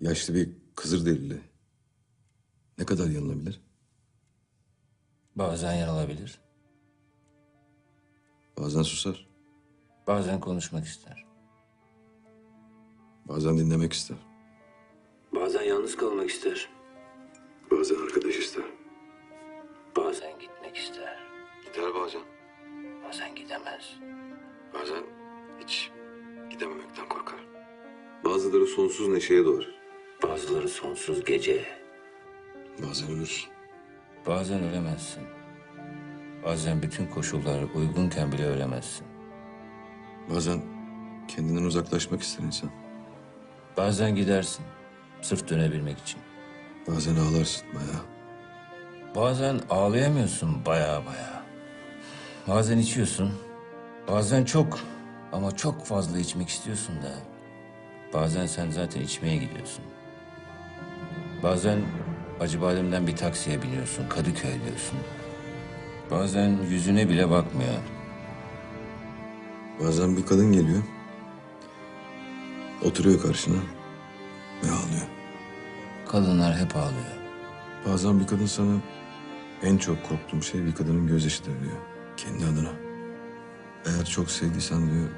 Yaşlı bir kızır delili. Ne kadar yanılabilir? Bazen yanılabilir, Bazen susar, bazen konuşmak ister. bazen dinlemek ister. Bazen yalnız kalmak ister, Bazen arkadaş ister. bazen gitmek ister, Gider bazen. bazen gidemez. Bazen hiç gidememekten korkar. Bazıları sonsuz neşeye doğar. Bazıları sonsuz gece, Bazen ölür. bazen ölemezsin. Bazen bütün koşullar uygunken bile ölemezsin. Bazen kendinden uzaklaşmak ister insan. Bazen gidersin, sırf dönebilmek için. Bazen ağlarsın bayağı. Bazen ağlayamıyorsun baya baya. Bazen içiyorsun. Bazen çok ama çok fazla içmek istiyorsun da. Bazen sen zaten içmeye gidiyorsun. Bazen Acıbadem'den bir taksiye biniyorsun, Kadıköy diyorsun. Bazen yüzüne bile bakmıyor. Bazen bir kadın geliyor. Oturuyor karşına ve ağlıyor. Kadınlar hep ağlıyor. Bazen bir kadın sana en çok korktuğum şey bir kadının gözyaşıdır diyor. Kendi adına. Eğer çok sevdiysen diyor.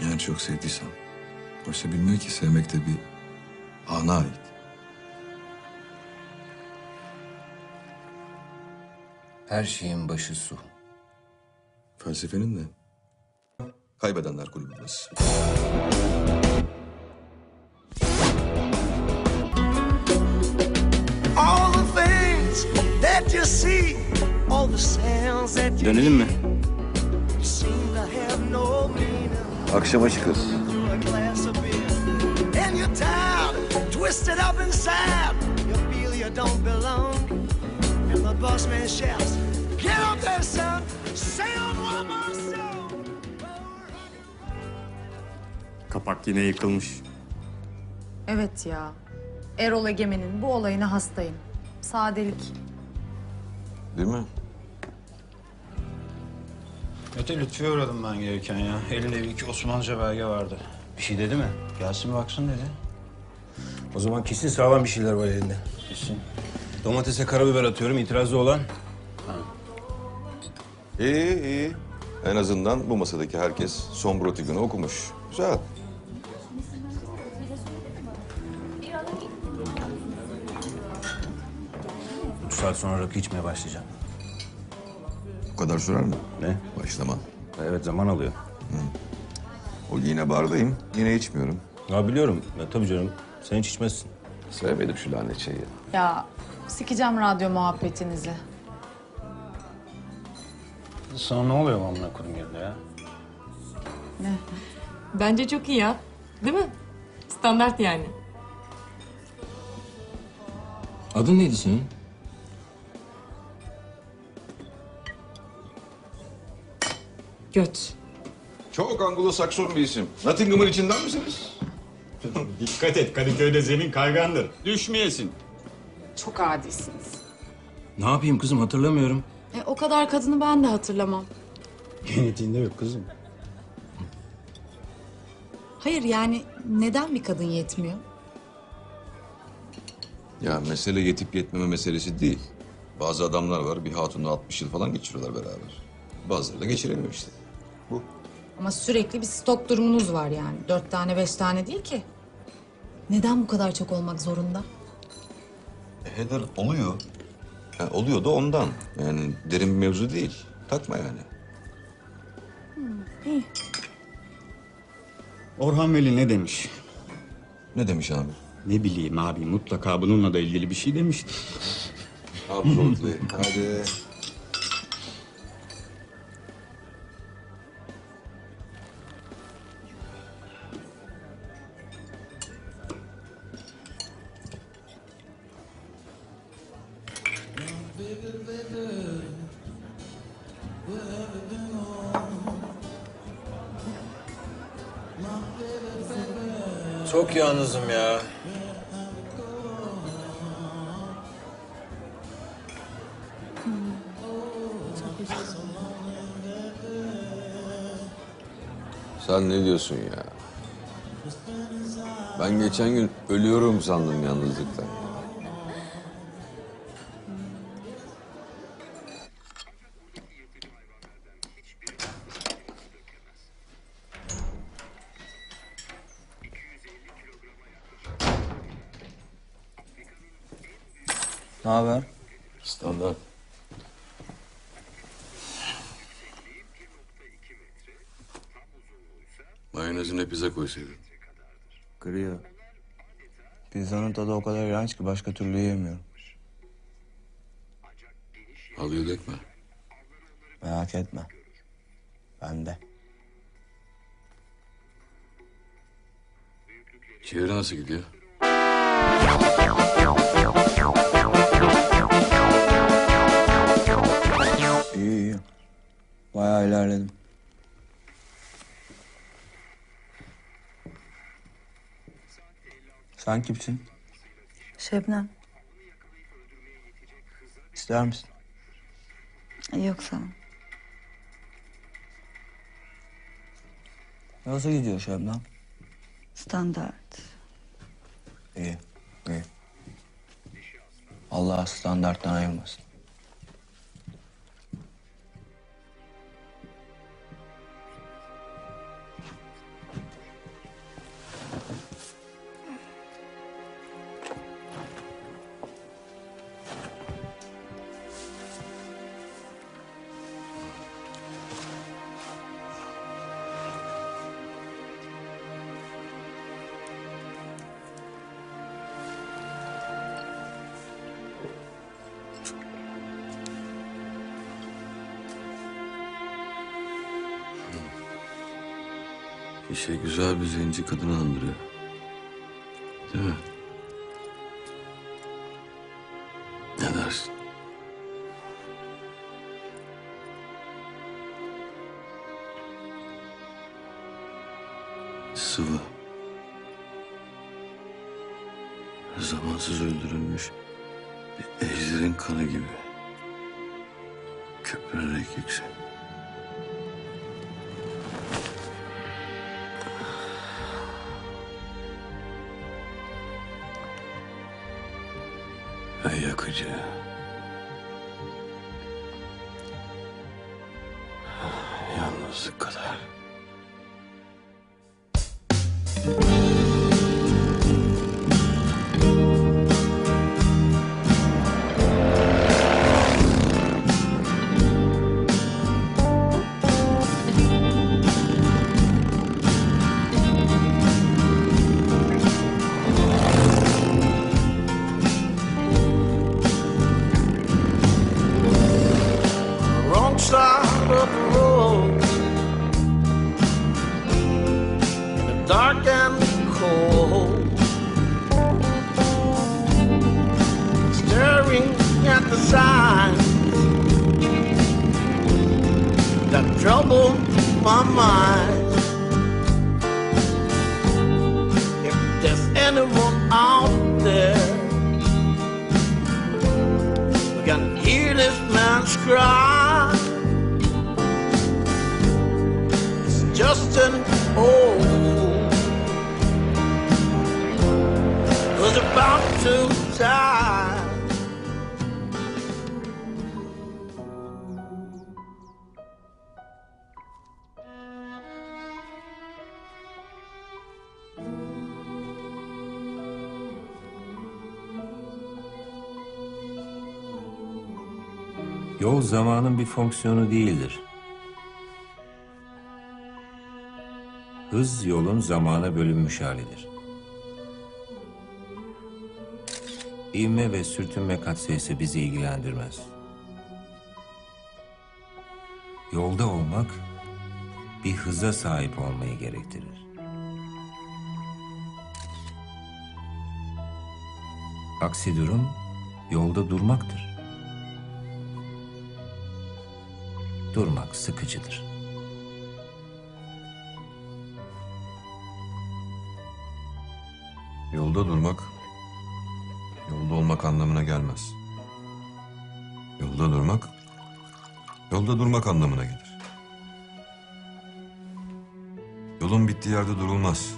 Eğer çok sevdiysen. Oysa bilmiyor ki sevmek de bir ana ait. Her şeyin başı su. Felsefenin de. Kaybedenler kulübündeyiz. all the things that you see, all the sounds that you Dönelim mi? Akşama tired, twisted up inside. You feel you don't belong. And the boss man shouts, Kapak yine yıkılmış. Evet ya. Erol Egemen'in bu olayına hastayım. Sadelik. Değil mi? Mete Lütfü'ye uğradım ben gelirken ya. Elinde bir iki Osmanlıca belge vardı. Bir şey dedi mi? Gelsin bir baksın dedi. O zaman kesin sağlam bir şeyler var elinde. Kesin. Domatese karabiber atıyorum. itirazı olan. İyi iyi. En azından bu masadaki herkes son brotigunu okumuş. Güzel. Üç saat sonra rakı içmeye başlayacağım. Bu kadar sürer mi? Ne? Başlaman. Evet zaman alıyor. O yine bardayım. Yine içmiyorum. Ya biliyorum. Ya, tabii canım. Sen hiç içmezsin. Sevmedim şu lanet şeyi. Ya sikeceğim radyo muhabbetinizi. Sana ne oluyor bu amına koyayım yerine ya? Bence çok iyi ya. Değil mi? Standart yani. Adın neydi senin? Göt. Çok Anglo-Sakson bir isim. Nottingham'ın içinden misiniz? Dikkat et Kadıköy'de zemin kaygandır. Düşmeyesin. Çok adisiniz. Ne yapayım kızım hatırlamıyorum. E, o kadar kadını ben de hatırlamam. Genetiğinde yok kızım. Hayır yani neden bir kadın yetmiyor? Ya mesele yetip yetmeme meselesi değil. Bazı adamlar var bir hatunla 60 yıl falan geçiriyorlar beraber. Bazıları da geçiremiyor işte. Bu. Ama sürekli bir stok durumunuz var yani. Dört tane beş tane değil ki. Neden bu kadar çok olmak zorunda? E, Heather oluyor. Yani oluyor da ondan. Yani derin bir mevzu değil. Takma yani. Orhan Veli ne demiş? Ne demiş abi? Ne bileyim abi mutlaka bununla da ilgili bir şey demiştir. Absolutely. Hadi. Çok yalnızım ya. Sen ne diyorsun ya? Ben geçen gün ölüyorum sandım yalnızlıktan. Ne haber? Standart. Mayonezine pizza koysaydın. Kırıyor. Pizzanın tadı o kadar iğrenç ki başka türlü yiyemiyorum. Alıyor dökme. Merak etme. Ben de. Çeviri nasıl gidiyor? Sen kimsin? Şebnem. İster misin? Yok sağ ol. Nasıl gidiyor Şebnem? Standart. İyi, iyi. Allah standarttan ayırmasın. Kişi güzel bir zenci kadını andırıyor. Değil mi? Ne dersin? Sıvı. Zamansız öldürülmüş bir ejderin kanı gibi. Köpürerek yüksek. Ve yakıcı. Yalnızlık kadar. Dark and cold. Staring at the signs that trouble my mind. If there's anyone out there we can hear this man's cry. Yol zamanın bir fonksiyonu değildir. Hız yolun zamana bölünmüş halidir. İvme ve sürtünme katsayısı bizi ilgilendirmez. Yolda olmak bir hıza sahip olmayı gerektirir. Aksi durum yolda durmaktır. Durmak sıkıcıdır. Yolda durmak, yolda olmak anlamına gelmez. Yolda durmak, yolda durmak anlamına gelir. Yolun bittiği yerde durulmaz.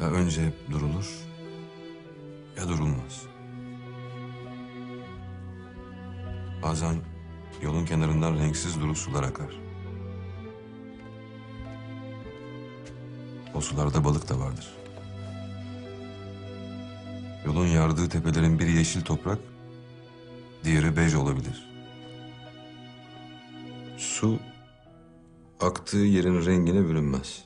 Ya önce durulur ya durulmaz. Bazen yolun kenarından renksiz duru sular akar. O sularda balık da vardır. Yolun yardığı tepelerin biri yeşil toprak, diğeri bej olabilir. Su aktığı yerin rengine bürünmez.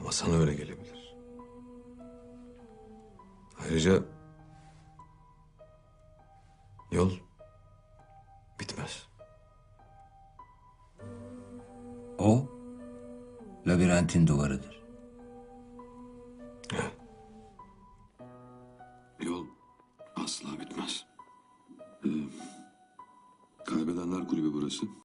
Ama sana öyle gelebilir. Ayrıca yol labirentin duvarıdır.